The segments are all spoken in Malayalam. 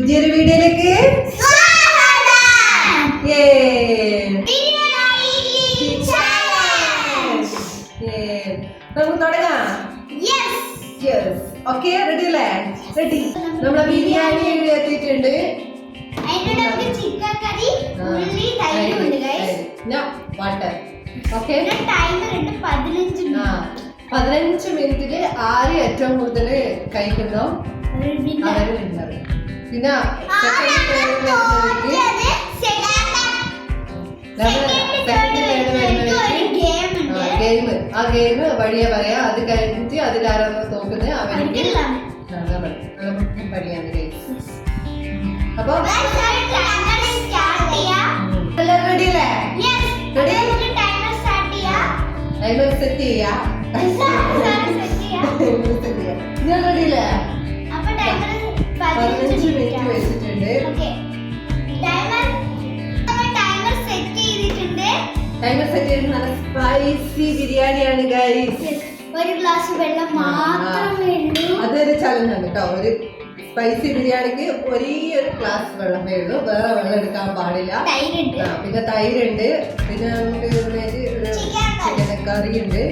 പുതിയൊരു വീഡിയോയിലേക്ക്! നമുക്ക് തുടങ്ങാം. ഓക്കെ റെഡി അല്ലേ? റെഡി നമ്മളെ ബിരിയാണി ഇവിടെ എത്തിയിട്ടുണ്ട്. വാട്ടർ ഓക്കെ പതിനഞ്ച് മിനിറ്റിൽ ആര് ഏറ്റവും കൂടുതൽ കഴിക്കുന്നോ? അവർ വിന്നർ പിന്നെ ഗെയിം ആ ഗെയിം വഴിയെ പറയാം അത് കഴിഞ്ഞിട്ട് അതിലാരാണോ തോക്കുന്നത് അവർക്ക് പഠിയാണ് ഗെയിം അപ്പൊ എല്ലാവരും റെഡി അല്ലേ? ടൈമർ സെറ്റ് ചെയ്യാ. ഞാൻ റെഡി ടൈമർ സെറ്റ് ചെയ്ത് നല്ല സ്പൈസി ബിരിയാണിയാണ് ഗൈസ് ഒരു ഗ്ലാസ് വെള്ളം മാത്രമേ ഉള്ളൂ. അതൊരു ചലഞ്ച് ആണ് കേട്ടോ. ഒരു സ്പൈസി ബിരിയാണിക്ക് ഒരേ ഒരു ഗ്ലാസ് വെള്ളമേ ഉള്ളൂ. വേറെ വെള്ളം എടുക്കാൻ പാടില്ല. പിന്നെ തൈരുണ്ട്. പിന്നെ നമുക്ക്. ചിക്കൻ കറിയുണ്ട്. ഉണ്ട്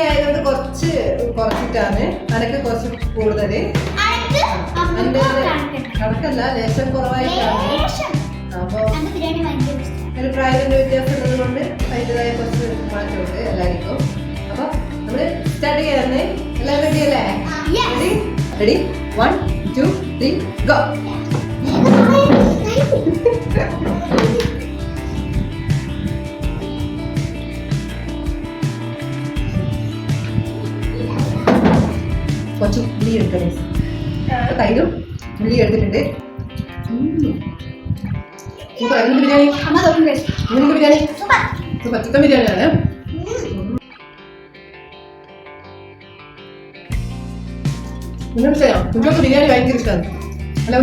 കുഞ്ഞി ആയതുകൊണ്ട് കുറച്ച് കുറച്ചിട്ടാണ്. അനക്ക് കുറച്ച് കൂടുതൽ അടക്കല്ല. കണക്കല്ല ലേശം കുറവായിട്ടാണ്. അപ്പോ ഒരു പ്രായത്തിന്റെ വ്യത്യാസം ഉള്ളത് കൊണ്ട് അതിന്റെതായ കുറച്ച് മാറ്റമുണ്ട് എല്ലാവർക്കും. അപ്പൊ നമ്മൾ സ്റ്റാർട്ട് ചെയ്യാന്ന് എല്ലാവരും റെഡി അല്ലേ. Ready ready one two three go കുറച്ച് ഉള്ളി എടുക്കണേ. തൈരും ഉള്ളി എടുത്തിട്ടുണ്ട്. സൂപ്പർ. എന്ത് ബിരിയാണി. എന്ത് ബിരിയാണി. സൂപ്പർ. ചിക്കൻ ബിരിയാണിയാണ്. ചെയ്യാം കുഞ്ഞോക്ക് ബിരിയാണി ഭയങ്കര ഇഷ്ടമാണ് അല്ല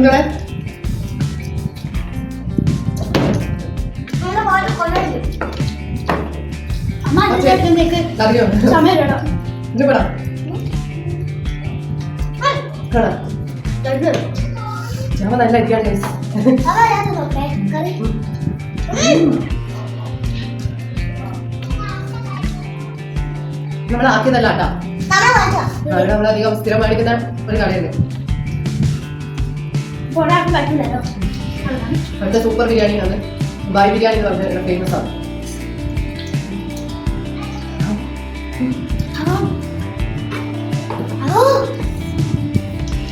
അറിയോ സമയം ഞാൻ നല്ല. കറി നമ്മളെ ആക്കിയതല്ല കേട്ടാ നമ്മൾ അവിടെ നമ്മളധികം സ്ഥിരം മേടിക്കുന്ന ഒരു പറ്റില്ലല്ലോ. അവിടുത്തെ സൂപ്പർ ബിരിയാണിയാണ്. ബായ് ബിരിയാണി എന്ന് പറഞ്ഞ ഫേമസ് ആണ്.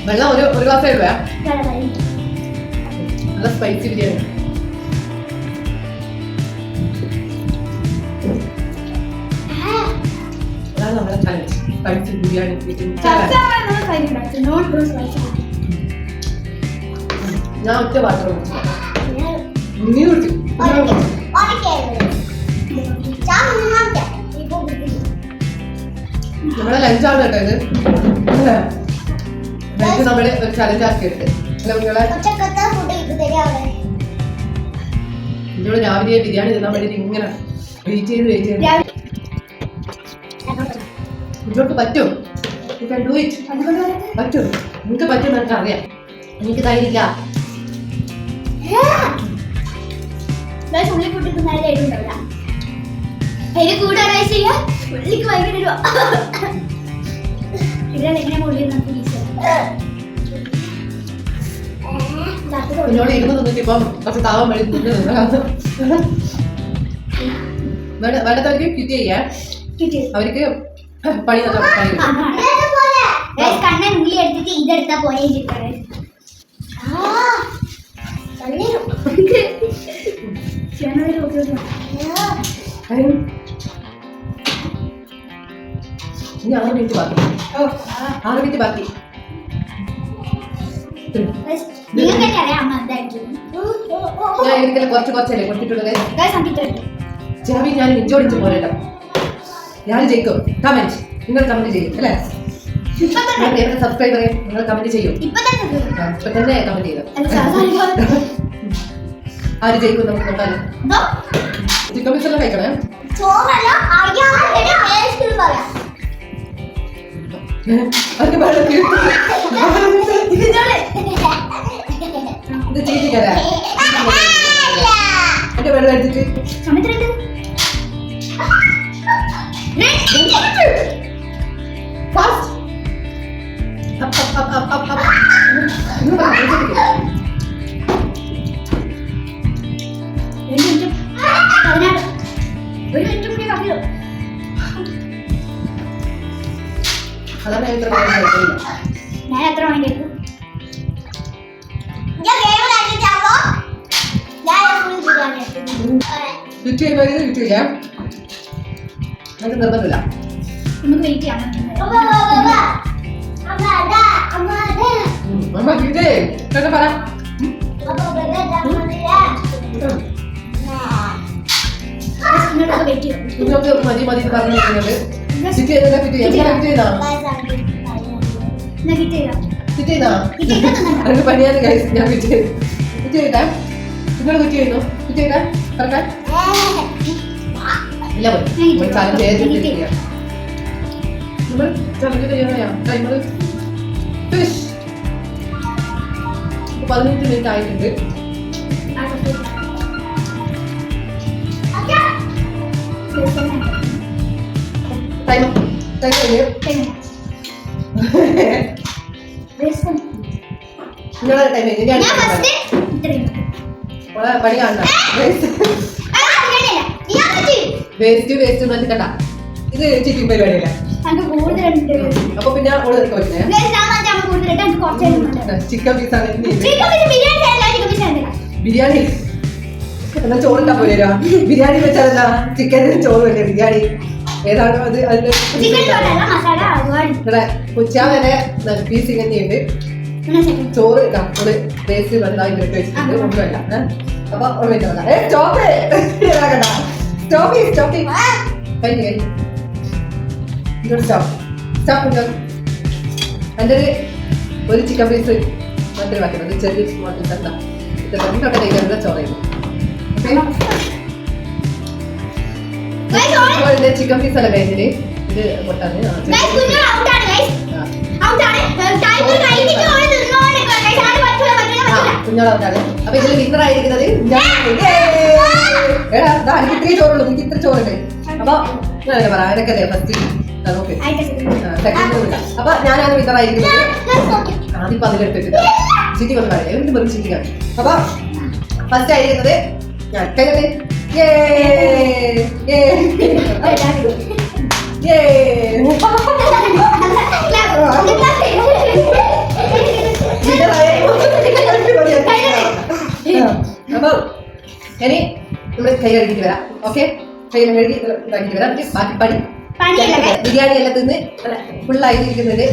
വെള്ളം ഒരു ഒരു ഗ്ലാസ് എഴുവേ നല്ല സ്പൈസി ബിരിയാണി. അതാണ് നമ്മുടെ ചലഞ്ച് സ്പൈസി ബിരിയാണി. ഞാൻ ഒറ്റ പാത്രം നീ കുടിച്ചു. നമ്മുടെ ലഞ്ചാണ് കേട്ടോ ഇത്. ലഞ്ച് നമ്മൾ ഒരു ചലഞ്ച് കുഞ്ഞോൾ രാവിലെ ബിരിയാണി തിന്നാൻ വേണ്ടി ഇങ്ങനെ വെയിറ്റ് ചെയ്ത് വെയിറ്റ് ചെയ്ത്. കുഞ്ഞോൾക്ക് പറ്റും. പറ്റും. നിനക്ക് പറ്റും എനിക്ക് അറിയാം. എനിക്ക് ഉള്ളിക്ക് ഭയങ്കര എരിവാ ഇതിലാണ് എങ്ങനെ ഉള്ളി നമുക്ക് കുഞ്ഞോൾ ഇരുന്ന് നിന്നിട്ട് ഇപ്പം കുറച്ച് താവാൻ വേണ്ടി നിന്ന് വേണ്ടത്തവർക്ക് ക്വിറ്റ് ചെയ്യാം. അവർക്ക് പണി. കണ്ണൻ ഉള്ളി എടുത്തിട്ട് ഇതെടുത്താ പോലെ ഇനി ആറ് മിനിറ്റ് ബാക്കി. ആറ് മിനിറ്റ് ബാക്കി. നിങ്ങൾക്ക് അറിയാം അമ്മ എന്തായിരിക്കും. ഞാൻ എനിക്കെല്ലാം കുറച്ച് കുറച്ചല്ലേ കൊടുത്തിട്ടുള്ളത് ജാവി ഞാൻ ഇഞ്ചോടിച്ച് പോരല്ലോ ഞാൻ ജയിക്കും. കമന്റ് നിങ്ങൾ കമന്റ് ചെയ്യും അല്ലേ? എവിടെ സബ്സ്ക്രൈബർ നിങ്ങൾ കമന്റ് ചെയ്യും. ഇപ്പൊ തന്നെ കമന്റ് ചെയ്തു ആര് ജയിക്കും നമുക്ക് നോക്കാലോ ചിക്കൻ പീസ് എല്ലാം കഴിക്കണേ ചോറല്ല എന്റെ വെള്ളം എടുത്തിട്ട് സമയത്തിലുണ്ട് ഫാസ്റ്റ് അപ്പ് അപ്പ് അതാണ് ഞാൻ എത്ര ഞാൻ ഞാൻ ഫുൾ ബിരിയാണി ചുറ്റി കഴിയുമ്പോൾ ഇത് ചുറ്റില്ല നമുക്ക് നിർബന്ധമില്ല. നമുക്ക് വെയിറ്റ് ചെയ്യാം. അമ്മ ചുറ്റേ ചേട്ടാ പറ ചെയ്യാം. മതി മതി പറഞ്ഞു നിൽക്കുന്നത്. ചുറ്റി ചെയ്താ ചുറ്റി ചെയ്യാം. ചുറ്റി ചെയ്താ അത് പണിയാതെ കഴിച്ച് ഞാൻ ചെയ്തു ചുറ്റി ചെയ്താ നിങ്ങൾ ചുറ്റി ചെയ്യുന്നു ചുറ്റി ചെയ്താ പറഞ്ഞ ഇല്ല കാലം ചെയ്തിട്ടില്ല നമ്മൾ ചലഞ്ച് ചെയ്യാനാ ടൈമർ ഫിഷ് പതിനഞ്ച് മിനിറ്റ് ആയിട്ടുണ്ട്. ടൈം ടൈം കഴിഞ്ഞു. പണി കാണണം വേസ്റ്റ് വേസ്റ്റ് നോക്കിട്ടണ്ട ഇത് ചിറ്റിംഗ് പരിപാടിയല്ല? നമുക്ക് കൂടുതലുണ്ട് അപ്പൊ പിന്നെ. ചിക്കൻ പീസ് ബിരിയാണി എന്നാ ചോറുണ്ടാ പോലെയാ ബിരിയാണി വെച്ചാലല്ല ചിക്കൻ ചോറ് വല്ലേ ബിരിയാണി. ഏതാണ് അത്? ഒരുപാട്. ഇവിടെ ഉച്ച വരെ പീസ് ഇങ്ങനെയുണ്ട്. ചോറ് ഒരു വേസ്റ്റ് വെള്ളമായി ഇട്ട് വെച്ചിട്ടുണ്ട്. ഒന്നുമല്ല? അപ്പൊ ഓർമ്മ ഏ സ്റ്റോപ്പ് ഇതാക്കണ്ട. സ്റ്റോപ്പ് സ്റ്റോപ്പ് കഴിഞ്ഞു കഴിഞ്ഞു സ്റ്റോപ്പ് സ്റ്റോപ്പ് ഇങ്ങോട്ട് എന്റെ ഒരു ഒരു ചിക്കൻ പീസ് മറ്റൊരു ഒരു ചെറിയ സ്മോൾ പീസ് എന്താ? ഇത് രണ്ടൊക്കെ കഴിക്കാനുള്ള ചോറയുന്നു Guys, കഴിഞ്ഞിട്ട് ഓൾ തിന്നോണ്ടിരിക്കുവാ, guys. ആരും പറ്റൂല, പറ്റൂല, പറ്റൂല. കുഞ്ഞോളാണ് അപ്പൊ ഇതിൽ വിന്നർ ആയിരിക്കുന്നത് എടാ എനിക്ക് ഇത്രയും ചോറുള്ളൂ എനിക്ക് ഇത്ര ചോറുണ്ട്. അപ്പൊ ഞാൻ പറയാം അതിനൊക്കെ അല്ലേ ഫസ്റ്റ് അപ്പൊ ഞാനാണ് വിന്നർ ആയിരിക്കുന്നത്. ആദ്യം പതിലെടുത്തിട്ട് ചിറ്റി കൊണ്ട് പറയാം എന്ത് വെറും ചിറ്റി കാണും അപ്പൊ ഫസ്റ്റ് ആയിരിക്കുന്നത് ഞാൻ. അപ്പൊ ഇനി നമ്മൾ കൈ കഴുകിയിട്ട് വരാം ഓക്കെ കൈ കഴുകി ഇതാക്കിട്ട് വരാം ബാക്കി പഠി. ബിരിയാണി എല്ലാം തിന്ന് ഫുള്ളായിരിക്കുന്നത്.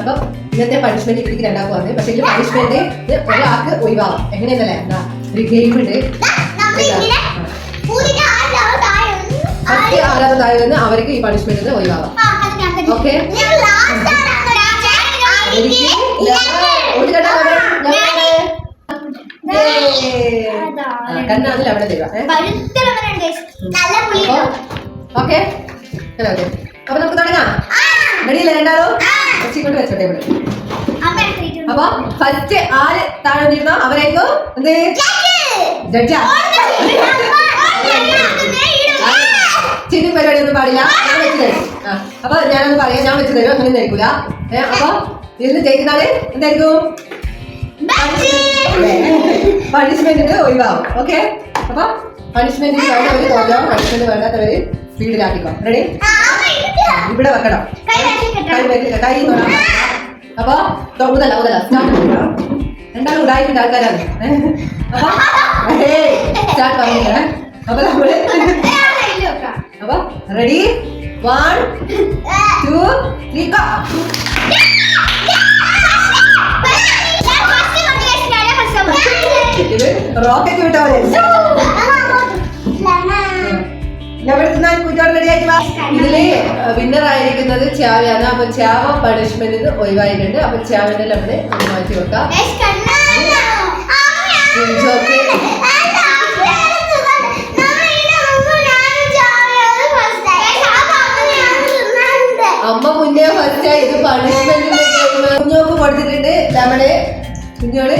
അപ്പൊ ഇന്നത്തെ പണിഷ്മെന്റ് ഇവർക്ക് രണ്ടാക്കും വന്നത് പക്ഷെ പണിഷ്മെന്റ് ഒരാൾക്ക് ഒഴിവാവാം. എങ്ങനെയെന്നല്ലേ? എന്താ ഒരു ഗെയിം ഉണ്ട്. ഫസ്റ്റ് ആരാധനായ അവർക്ക് ഈ പണിഷ്മെന്റ് ഒഴിവാകാം ആ, അത് ഞാൻ തന്നെ. Okay. ഞാൻ last ആണ് അങ്ങനെ. ഞാൻ എനിക്ക് എനിക്ക് ഒരു കണ്ടാ ഞാൻ- കണ്ണാതിൽ അവിടെ ഓക്കെ? ഓക്കെ. അപ്പൊ നമുക്ക് തുടങ്ങാം. റെഡിയല്ലേ രണ്ടാളോ കൊണ്ട് വെച്ചോട്ടെ ഇവിടെ. അപ്പൊ ഫസ്റ്റ് ആര് താഴെ നിന്നോ? അവരേക്കും എന്ത്? ജഡ്ജാ ചിരി പരിപാടി ഒന്നും പാടില്ല. ഞാൻ വെച്ച് തരും. അപ്പൊ ഞാനൊന്ന് പറയാം. ഞാൻ വെച്ച് തരും. അങ്ങനെ നിൽക്കൂല അപ്പൊ ഇതിന് ജയിക്കുന്നാൽ എന്തായിരിക്കും? പണിഷ്മെന്റിന് ഒഴിവാകും ഓക്കെ അപ്പൊ പണിഷ്മെന്റിന് വേണ്ടവര് തോന്നോ? പണിഷ്മെന്റ് വേണ്ടാത്തവര് സ്പീഡിലാക്കിക്കോ റെഡി. ഇവിടെ വെക്കണം. കൈ. അപ്പൊ മുതല സ്റ്റാർട്ട് രണ്ടാളും ഉടായിട്ടുണ്ട് ആൾക്കാരാണ്. അപ്പൊ അപ്പൊ നമ്മൾ. അപ്പൊ ready one two three rocket വിട്ട പോലെ. ഇതിൽ വിന്നർ ആയിരിക്കുന്നത് ചാവയാണ് അപ്പൊ ചാവ പണിഷ്മെന്റ് ഒഴിവായിട്ടുണ്ട്. അപ്പൊ ചാവിനെ ഒന്ന് മാറ്റി വെക്കാം. അമ്മ മുന്നേ ഫസ്റ്റ് ഇത് പണിഷ്മെന്റ് കുഞ്ഞോക്ക് കൊടുത്തിട്ടുണ്ട്. നമ്മൾ കുഞ്ഞോൾ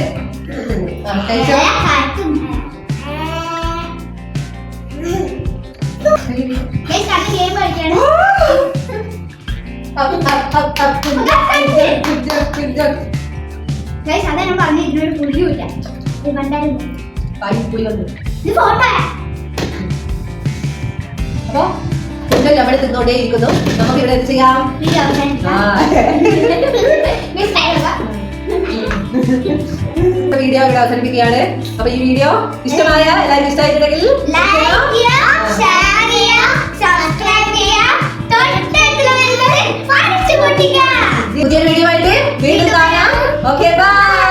അതാണ് പറഞ്ഞു ഇതിനൊരു പുള്ളിയില്ല ഇത് വന്നു. ഇത് ഫോട്ടോയാ അപ്പൊ ഫുഡ് നമ്മൾ തിന്നോണ്ടേ ഇരിക്കുന്നു. നമുക്ക് ഇവിടെ ചെയ്യാം? ആ. ഇവിടെ അവസാനിപ്പിക്കുകയാണ് അപ്പൊ ഈ വീഡിയോ ഇഷ്ടമായ എല്ലാവരും ഇഷ്ടമായിട്ടുണ്ടെങ്കിൽ പുതിയൊരു വീഡിയോ ആയിട്ട് വീണ്ടും കാണാം. Okay bye